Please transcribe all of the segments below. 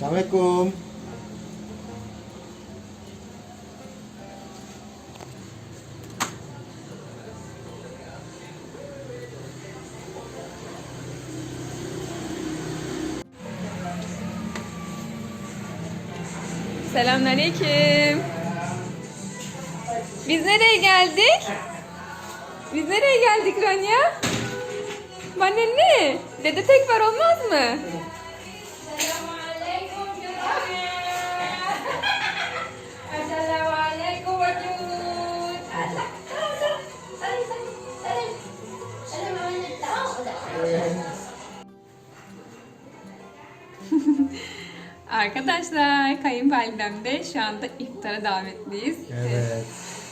Assalamualaikum. Selamünaleyküm. Biz nereye geldik? Biz nereye geldik Ranya? Anne ne? Dede tek var olmaz mı? Arkadaşlar kayınvalidemde şu anda iftara davetliyiz. Evet.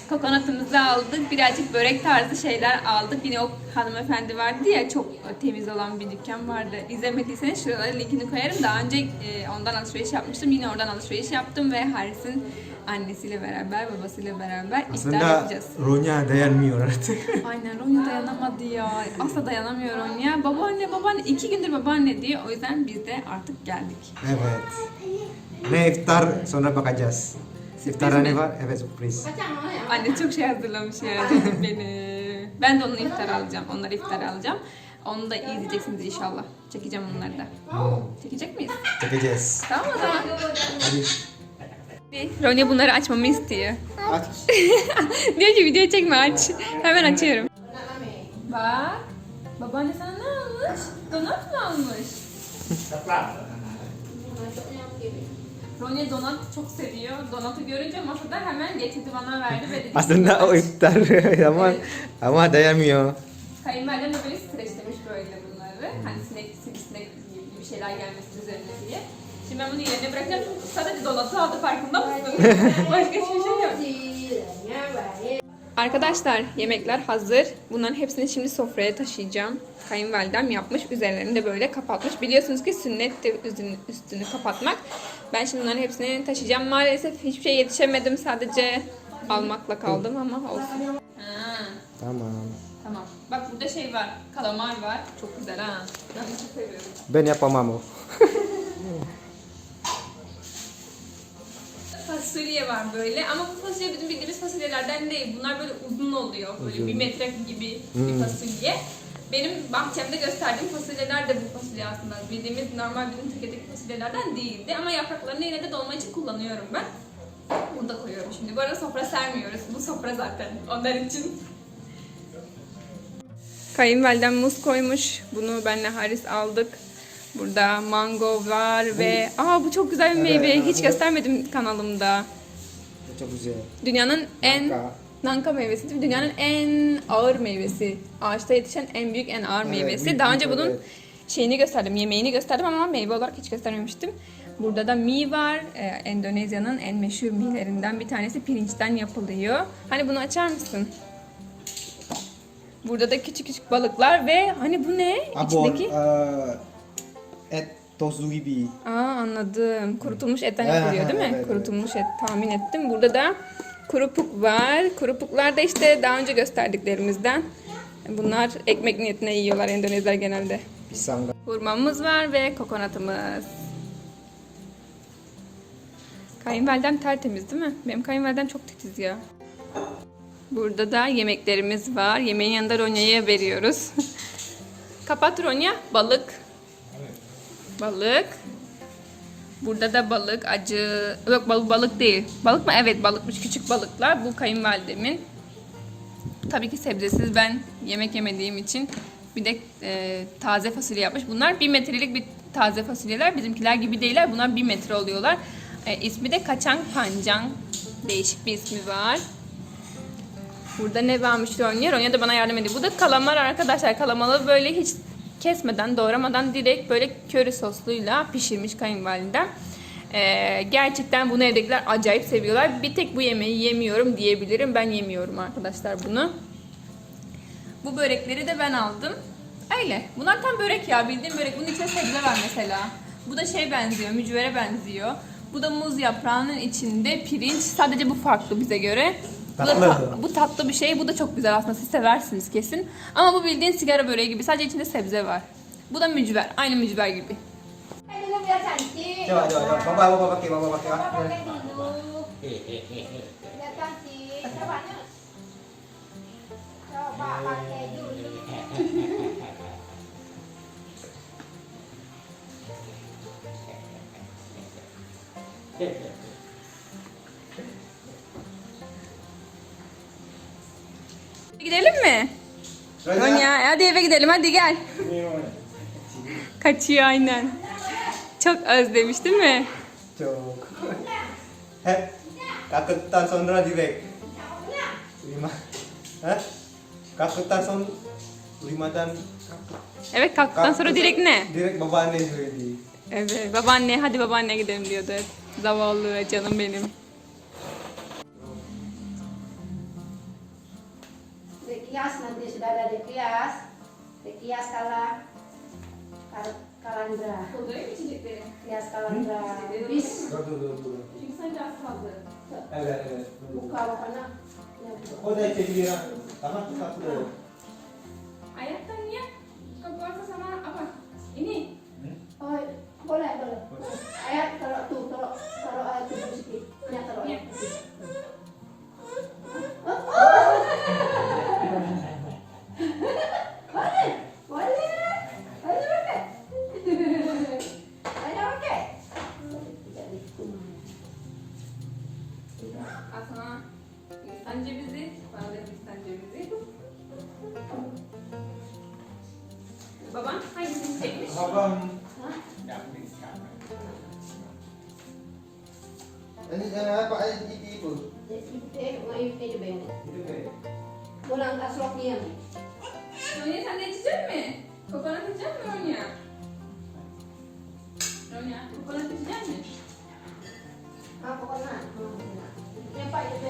Kokonatımızı aldık. Birazcık börek tarzı şeyler aldık. Yine o hanımefendi vardı ya çok temiz olan bir dükkan vardı. İzlemediyseniz şuralara linkini koyarım. Daha önce e, ondan alışveriş yapmıştım. Yine oradan alışveriş yaptım ve Haris'in annesiyle beraber, babasıyla beraber iftar Aslında yapacağız. Ronya dayanmıyor artık. Aynen Ronya dayanamadı ya. Asla dayanamıyor Ronya. Babaanne babaanne iki gündür babaanne diyor. O yüzden biz de artık geldik. evet. Ne iftar sonra bakacağız. İftar mi? ne var? Evet sürpriz. Anne çok şey hazırlamış ya canım beni. Ben de onun iftar alacağım. Onlara iftar alacağım. Onu da izleyeceksiniz inşallah. Çekeceğim onları da. Çekecek miyiz? Çekeceğiz. Tamam o zaman. Hadi. Ronya bunları açmamı istiyor. Aç. Diyor ki video çekme aç. Hemen açıyorum. Bak. Babaanne sana ne almış? Donat mı almış? Ronya donat çok seviyor. Donatı görünce masada hemen getirdi bana verdi ve dedi. Aslında o iftar ama ama dayanmıyor. Kayınvalidem de böyle streçlemiş böyle bunları. Hani sinek, sinek gibi bir şeyler gelmesi. Bunu yerine bırakacağım. Sadece donatı aldı farkında mısın? Başka hiçbir şey yok. Arkadaşlar yemekler hazır. Bunların hepsini şimdi sofraya taşıyacağım. Kayınvalidem yapmış. Üzerlerini de böyle kapatmış. Biliyorsunuz ki sünnet de üstünü, üstünü kapatmak. Ben şimdi bunların hepsini taşıyacağım. Maalesef hiçbir şey yetişemedim. Sadece almakla kaldım ama olsun. Ha, Tamam. tamam. Bak burada şey var. Kalamar var. Çok güzel ha. Ben bunu çok seviyorum. Ben yapamam o. Fasulye var böyle ama bu fasulye bizim bildiğimiz fasulyelerden değil. Bunlar böyle uzun oluyor. Böyle Uzun. bir metre gibi Hmm. bir fasulye. Benim bahçemde gösterdiğim fasulyeler de bu fasulye aslında. Bildiğimiz normal bizim Türkiye'deki fasulyelerden değildi. Ama yapraklarını yine de dolma için kullanıyorum ben. Bunu da koyuyorum şimdi. Bu arada sofra sermiyoruz. Bu sofra zaten onlar için. Kayınvalidem muz koymuş. Bunu benle Haris aldık. Burada mango var ve aa bu çok güzel bir Evet, meyve. Hiç evet. göstermedim kanalımda. Çok güzel. Dünyanın en Nanka. nanka meyvesi değil mi? Dünyanın en ağır meyvesi. Ağaçta yetişen en büyük en ağır Evet, meyvesi. büyük Daha büyük, önce bunun evet. şeyini gösterdim, yemeğini gösterdim ama meyve olarak hiç göstermemiştim. Burada da mi var. Ee, Endonezya'nın en meşhur milerinden bir tanesi pirinçten yapılıyor. Hani bunu açar mısın? Burada da küçük küçük balıklar ve hani bu ne? Abon, İçindeki? eh, et tozu gibi. Aa anladım. Kurutulmuş etten Ha, yapılıyor değil mi? evet. Kurutulmuş et tahmin ettim. Burada da kurupuk var. Kurupuklar da işte daha önce gösterdiklerimizden. Bunlar ekmek niyetine yiyorlar Endonezler genelde. Pisang. Hurmamız var ve kokonatımız. Kayınvalidem tertemiz değil mi? Benim kayınvalidem çok titiz ya. Burada da yemeklerimiz var. Yemeğin yanında Ronya'ya veriyoruz. Kapat Ronya. Balık. Balık. Burada da balık, acı... Yok balık, balık değil. Balık mı? Evet balıkmış. Küçük balıklar. Bu kayınvalidemin. Tabii ki sebzesiz ben yemek yemediğim için bir de e, taze fasulye yapmış. Bunlar bir metrelik bir taze fasulyeler. Bizimkiler gibi değiller. Bunlar bir metre oluyorlar. E, ismi de kaçang panjang. Değişik bir ismi var. Burada ne varmış Ronya? Ronya da bana yardım ediyor. Bu da kalamar arkadaşlar. Kalamalı böyle hiç kesmeden, doğramadan direkt böyle köri sosluyla pişirmiş kayınvalidem. Ee, gerçekten bunu evdekiler acayip seviyorlar. Bir tek bu yemeği yemiyorum diyebilirim. Ben yemiyorum arkadaşlar bunu. Bu börekleri de ben aldım. Öyle. Bunlar tam börek ya. Bildiğim börek. Bunun içinde sebze var mesela. Bu da şey benziyor. Mücvere benziyor. Bu da muz yaprağının içinde pirinç. Sadece bu farklı bize göre. Bu, da Tatlı. ta- bu tatlı bir şey. Bu da çok güzel aslında. Siz seversiniz kesin. Ama bu bildiğin sigara böreği gibi. Sadece içinde sebze var. Bu da mücver. Aynı mücver gibi. Ini biasa cantik. Coba, coba, coba. Bapak, bapak pakai, bapak pakai. Coba ah. pakai dulu. Lihat cantik. Coba Nyok. Coba pakai dulu. Gidelim mi? Ronya hadi eve gidelim hadi gel. Kaçıyor aynen. Çok özlemiş değil mi? Çok. Hep kakutan Sondra direkt. Lima. Hah? Kakutan son limadan Evet kalktıktan sonra direkt ne? Direkt babaanne söyledi. Evet babaanne hadi babaanne gidelim diyordu. Zavallı canım benim. dikias nanti sudah ada dikias dikias kala kalandra. Kias kalandra. Bis. Buka bukan ya. Oh, dari kias sama tuh. Ronya, kokonat içecek mi? Ah, pokoknya. Ini Pak, itu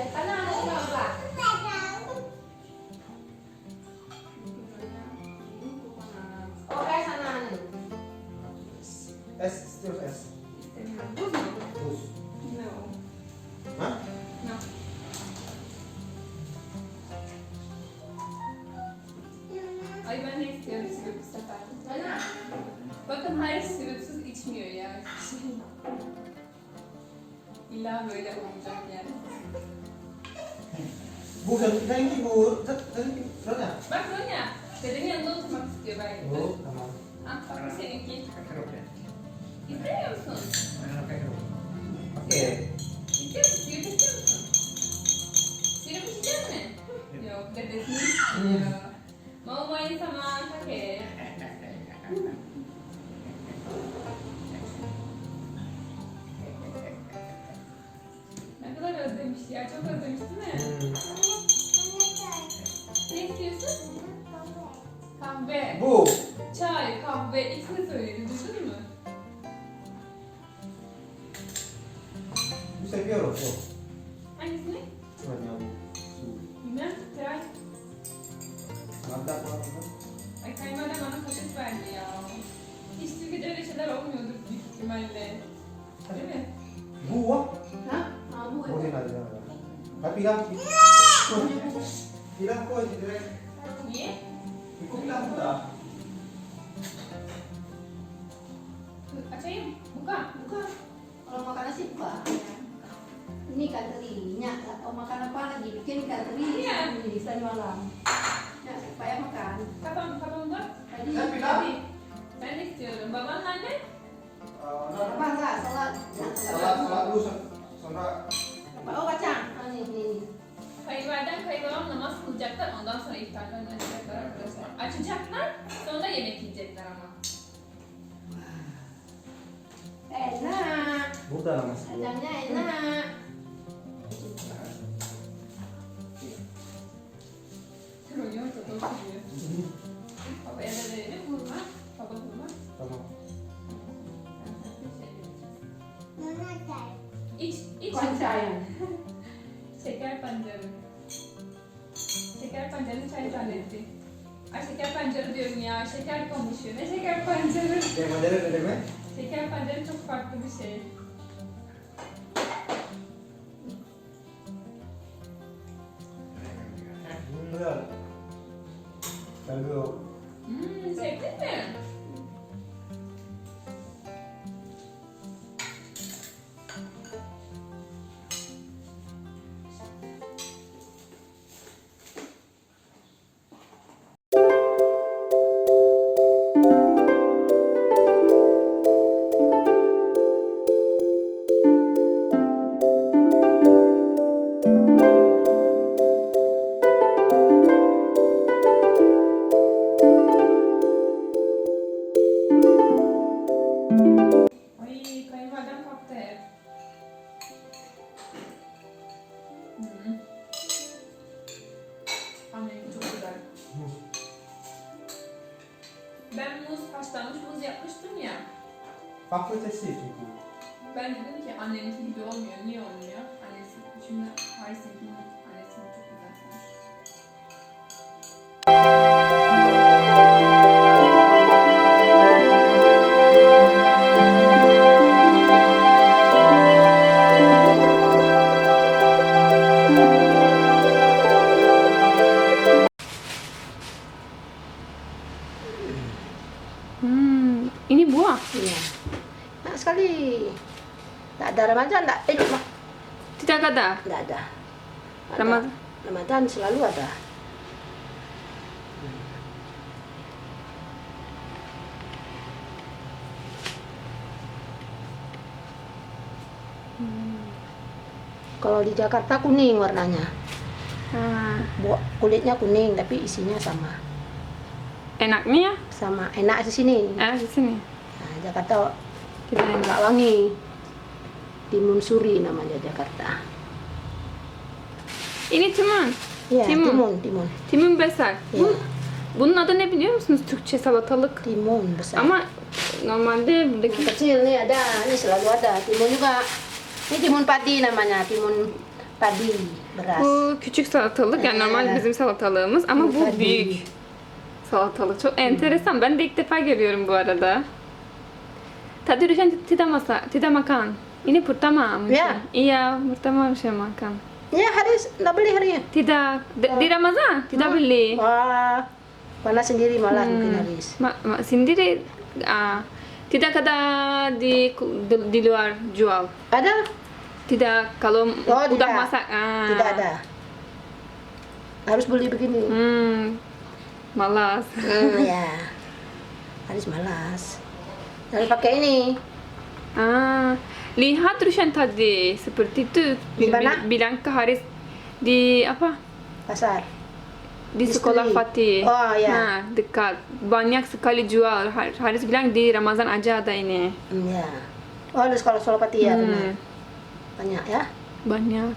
Bu sen sen ini bu. Sen sen sana. Bak Ronya, dedenin yanında oturmak istiyor belki. Oh, tamam. Ah bak bu seninki. İstemiyor musun? Oke. Kahve, Bu. çay, kahve, ikisini söyledi, duydun mu? Bu seviyorum bu. Açayım. Buka. Buka. Kalau makan nasi buka. Ini ikan terinya. Kalau makan apa lagi? Bikin ikan teri. Iya. Ini selain malam. Ya, supaya makan. Kapan kapan bak. Tadi. Tabii. Ben de istiyorum. Baban anne? Apa enggak? Salat. Salat salat dulu sonra Oh, kacang. Ah, ini, ini, ini. Kayınvaliden kayınbabam namaz kılacaklar. Ondan sonra iftardan açacaklar arkadaşlar. Açacaklar. Sonra yemek yiyecekler ama. Enak. Buka lah mas. Kacangnya enak. Kronya ortada oturuyor. Babaya da verelim. Vurma. Baba vurma. Tamam. İç, iç. Kuancaya. Şeker pancarı. Şeker pancarını çay zannetti. Ay şeker pancarı diyorum ya. Şeker konuşuyor. Ne şeker pancarı? Yang mana ada ada meh? Şeker pancarı çok farklı bir şey. Hmm, benar. Bagus. Hmm, sevdin mi? Farklı testi çünkü. Ben dedim ki anneminki gibi olmuyor. Niye olmuyor? Annesi. Şimdi Paris'inkini annesini ada Ramadan, tak? Eh, Mak. Tidak ada. Tidak ada. Ada. Ramadan. Ramadan selalu ada. Kalau di Jakarta kuning warnanya, Bu- kulitnya kuning tapi isinya sama, enaknya ya? sama enak di sini. Eh, di sini. Nah, Jakarta Kita enak. nggak wangi, timun suri namanya Jakarta. Ini timun. Iya, Timun. timun, timun, Timun besar. Iya. Bu- bunun adı ne biliyor musunuz? Türkçe salatalık. timun besar. Ama normalde buradaki Yang kecil nih ada, ini selalu ada. Timun juga. Ini timun padi namanya, timun padi beras. bu küçük salatalık yani normal bizim salatalığımız ama bu büyük salatalık. Çok enteresan. Ben de ilk defa görüyorum bu arada. Tadi Rüşen tidak masak, tidak makan. Ini pertama. Ya. Iya, pertama Rüşen makan. Ya hari nggak beli hari ini. Tidak, di, di Ramazan tidak beli. Wah, panas sendiri malah mungkin Haris. Ma, ma, sendiri ah, tidak ada di, di di luar jual. Ada? Tidak kalau Oh, udah tidak. masak. Ah. Tidak ada. Harus beli begini. Hmm, malas. Hmm, ya. Haris malas. Harus pakai ini. Ah, lihat Rushan tadi seperti itu. Di mana? Bil- Bilang ke Haris di apa? Pasar. Di Di sekolah. Fatih. Oh, ya. Nah, dekat. Banyak sekali jual. Har- Haris bilang di Ramazan aja ada ini. Hmm, ya. Oh, ada sekolah-sekolah pati ya, Hmm, benar. Banyak ya. banyak.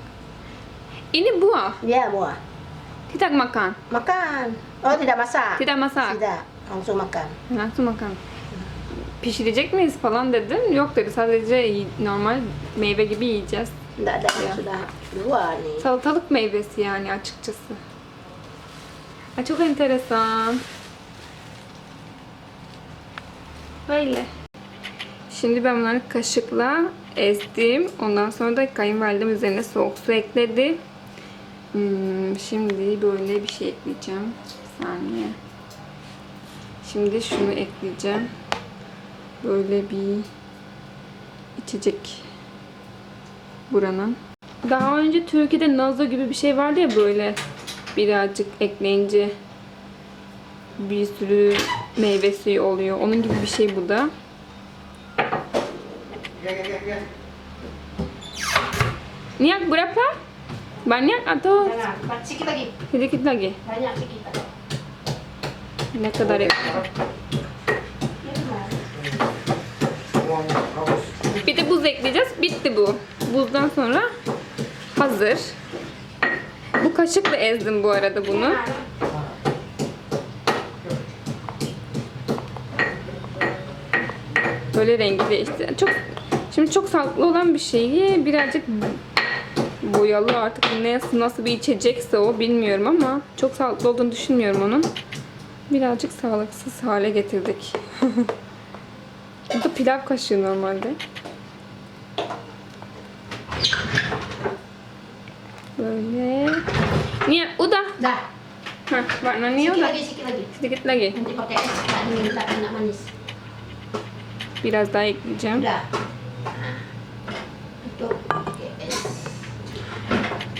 Ini buah. Ya, buah. Tidak makan. Makan. Oh, tidak masak. Tidak masak. Tidak, langsung makan. Nasıl makan? Pişirecek miyiz falan dedim. Yok dedi sadece normal meyve gibi yiyeceğiz. Nih. Salatalık meyvesi yani açıkçası. Ay çok enteresan. Böyle. Şimdi ben bunları kaşıkla ezdim. Ondan sonra da kayınvalidem üzerine soğuk su ekledi. Hmm, şimdi böyle bir şey ekleyeceğim. Bir saniye. Şimdi şunu ekleyeceğim. Böyle bir içecek buranın. Daha önce Türkiye'de nazo gibi bir şey vardı ya böyle birazcık ekleyince bir sürü meyve suyu oluyor. Onun gibi bir şey bu da. Niak berapa? Banyak atau sikit lagi. sedikit lagi? Banyak sikit. Ne kadar ek- Ya, benar. Bir de buz ekleyeceğiz. Bitti bu. Buzdan sonra hazır. Bu kaşıkla ezdim bu arada bunu. Böyle rengi değişti. Çok şimdi çok sağlıklı olan bir şeyi birazcık boyalı artık ne nasıl bir içecekse o bilmiyorum ama çok sağlıklı olduğunu düşünmüyorum onun. Birazcık sağlıksız hale getirdik. Bu da pilav kaşığı normalde. Böyle. Niye? Udah. Dah, Hah, warna sikit udah? lagi, sikit lagi. Sedikit lagi. Nanti pakai es, tak dingin, tak enak manis. Biraz daha ekleyeceğim. Udah. Nah, es.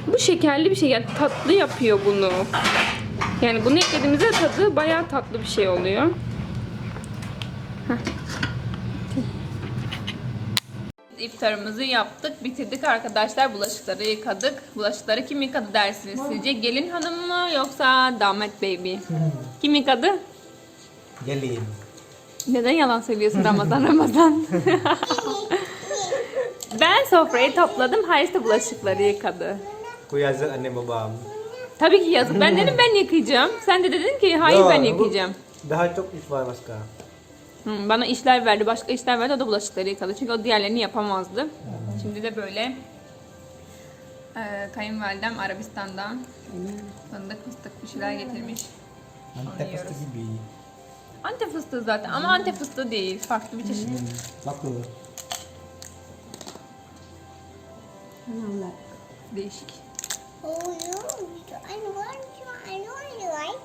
Bu şekerli bir şey. Yani tatlı yapıyor bunu. Yani bunu eklediğimizde tadı bayağı tatlı bir şey oluyor. Heh. İftarımızı yaptık, bitirdik arkadaşlar. Bulaşıkları yıkadık. Bulaşıkları kim yıkadı dersiniz sizce? Gelin hanım mı yoksa damat baby? Kim yıkadı? Gelin. Neden yalan söylüyorsun Ramazan Ramazan? ben sofrayı topladım. Haris de bulaşıkları yıkadı. Ku yazık anne babam. Tabii ki yazık. Ben dedim ben yıkayacağım. Sen de dedin ki hayır ben bu- yıkayacağım. Daha çok iş var başka. Hı, bana işler verdi, başka işler verdi. O da bulaşıkları yıkadı. Çünkü o diğerlerini yapamazdı. Şimdi de böyle e, kayınvalidem Arabistan'dan fındık fıstık bir şeyler getirmiş. Antep fıstık gibi. Antep fıstığı zaten ama Antep fıstığı değil. Farklı bir çeşit. Bak tuh. Allah. Değişik. Oh, no. I want to. I don't like.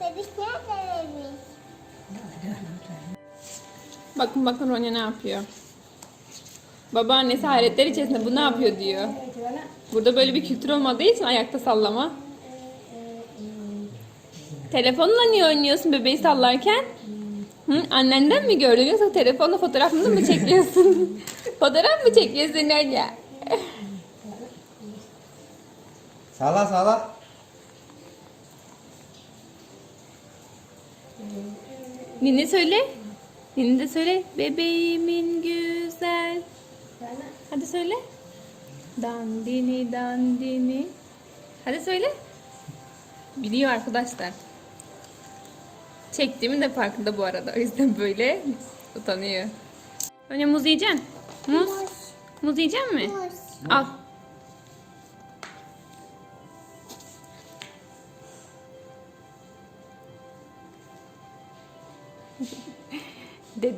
Bebekler de vermiş. Bakın bakın Ronya ne yapıyor. Babaannesi hayretler içerisinde bu ne yapıyor diyor. Burada böyle bir kültür olmadığı için ayakta sallama. Telefonla niye oynuyorsun bebeği sallarken? Hı? Annenden mi gördün yoksa telefonla fotoğrafını mı çekiyorsun? Fotoğraf mı çekiyorsun Ronya? Salah salah. Nini söyle. Nini de söyle. Bebeğimin güzel. Hadi söyle. Dandini dandini. Hadi söyle. Biliyor arkadaşlar. Çektiğimin de farkında bu arada. O yüzden böyle utanıyor. Önce muz yiyeceksin. Muz. Muz yiyecek mi? Muz. Al.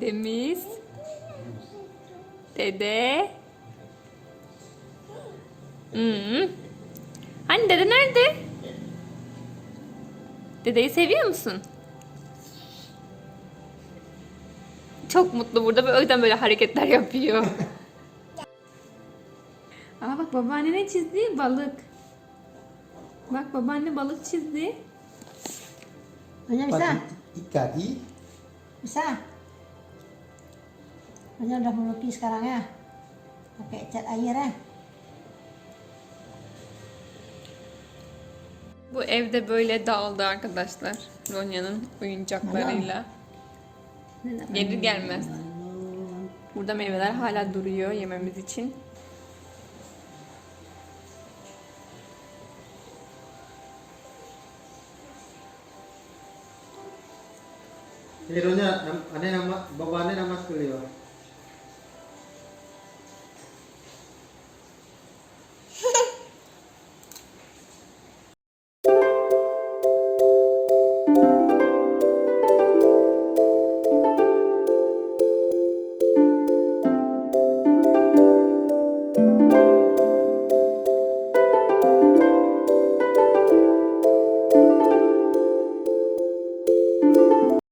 Dedemiz. Dede. Hmm. Hani dede nerede? Dedeyi seviyor musun? Çok mutlu burada. O yüzden böyle hareketler yapıyor. Aa bak babaanne ne çizdi? Balık. Bak babaanne balık çizdi. Hanya bisa? Ikan i. Bisa? Hanya udah melukis sekarang ya. Pakai cat air ya. Bu evde böyle dağıldı arkadaşlar. Ronya'nın oyuncaklarıyla. Gelir gelmez. Burada meyveler hala duruyor yememiz için. Hero nya, aneh nama, bawa aneh nama sekali ya.